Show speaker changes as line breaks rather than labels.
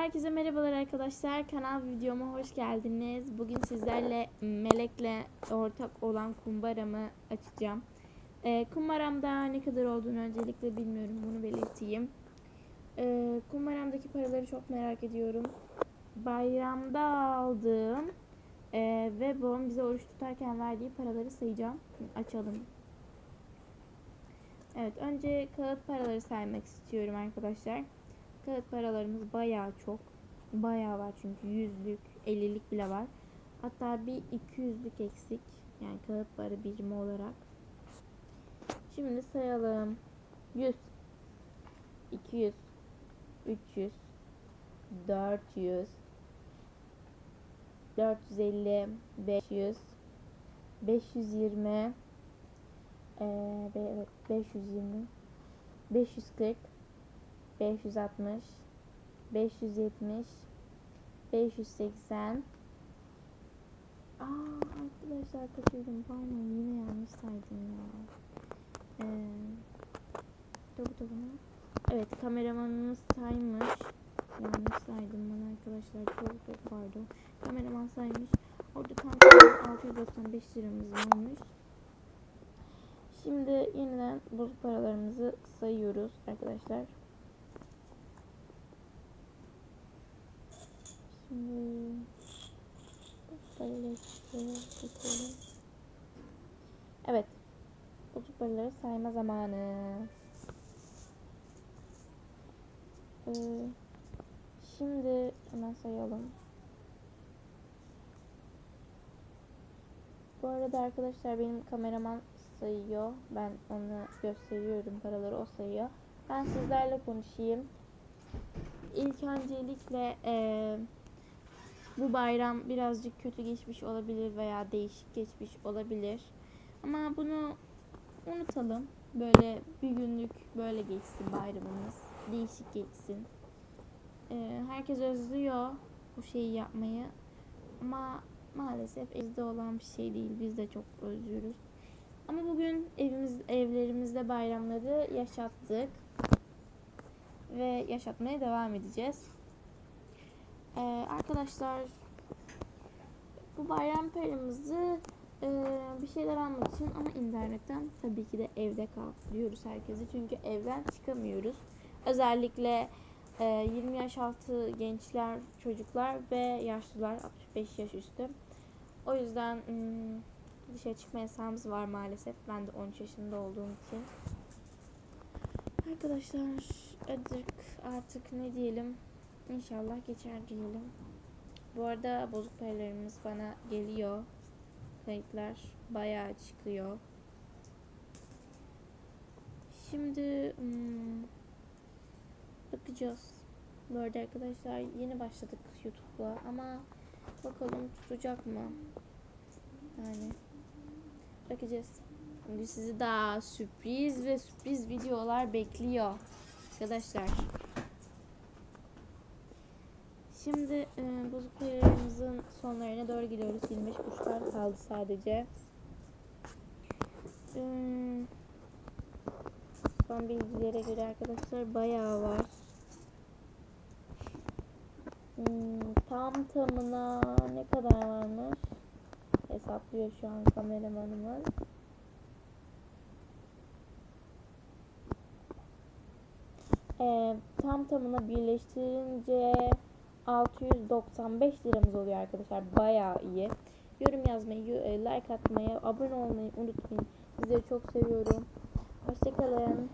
Herkese merhabalar arkadaşlar. Kanal videoma hoş geldiniz. Bugün sizlerle Melek'le ortak olan kumbaramı açacağım. Ee, kumbaramda ne kadar olduğunu öncelikle bilmiyorum. Bunu belirteyim. Ee, kumbaramdaki paraları çok merak ediyorum. Bayramda aldığım e, ve babam bize oruç tutarken verdiği paraları sayacağım. Açalım. Evet önce kağıt paraları saymak istiyorum arkadaşlar. Kağıt paralarımız bayağı çok. Bayağı var çünkü yüzlük, ellilik bile var. Hatta bir 200'lük eksik. Yani kağıt para birimi olarak. Şimdi sayalım. 100 200 300 400 450 500 520 ee, be- evet 520 540 560 570 580 Aa arkadaşlar kaçırdım pardon yine yanlış saydım ya. Ee, tabu tabuna. Evet kameramanımız saymış. Yanlış saydım ben arkadaşlar çok çok pardon. Kameraman saymış. Orada tam tamına 695 liramız varmış. Şimdi yeniden bozuk paralarımızı sayıyoruz arkadaşlar. Şimdi paraları çekelim. Evet. Bozuk paraları sayma zamanı. Ee, şimdi hemen sayalım. Bu arada arkadaşlar benim kameraman sayıyor. Ben onu gösteriyorum. Paraları o sayıyor. Ben sizlerle konuşayım. İlk öncelikle eee, bu bayram birazcık kötü geçmiş olabilir veya değişik geçmiş olabilir. Ama bunu unutalım. Böyle bir günlük böyle geçsin bayramımız. Değişik geçsin. Eee, herkes özlüyor bu şeyi yapmayı. Ama maalesef evde olan bir şey değil. Biz de çok özlüyoruz. Ama bugün evimiz evlerimizde bayramları yaşattık ve yaşatmaya devam edeceğiz. Ee, arkadaşlar bu bayram paramızı e, bir şeyler almak için ama internetten tabii ki de evde kal diyoruz herkese çünkü evden çıkamıyoruz. Özellikle e, 20 yaş altı gençler, çocuklar ve yaşlılar 65 yaş üstü. O yüzden hmm, dışarı çıkma yasağımız var maalesef. Ben de 13 yaşında olduğum için. Arkadaşlar acık artık ne diyelim İnşallah geçer diyelim. Bu arada bozuk paralarımız bana geliyor. Kayıtlar bayağı çıkıyor. Şimdi hmm, bakacağız. Bu arada arkadaşlar yeni başladık YouTube'la ama bakalım tutacak mı? Yani bakacağız. Şimdi sizi daha sürpriz ve sürpriz videolar bekliyor arkadaşlar. Şimdi e, bozuk paralarımızın sonlarına doğru gidiyoruz. 25 kuruşlar kaldı sadece. E, son bilgilere göre arkadaşlar bayağı var. Hmm, tam tamına ne kadar varmış? Hesaplıyor şu an kameramanımız. E, tam tamına birleştirince 695 liramız oluyor arkadaşlar. Bayağı iyi. Yorum yazmayı, e, like atmayı, abone olmayı unutmayın. Sizleri çok seviyorum. Hoşçakalın.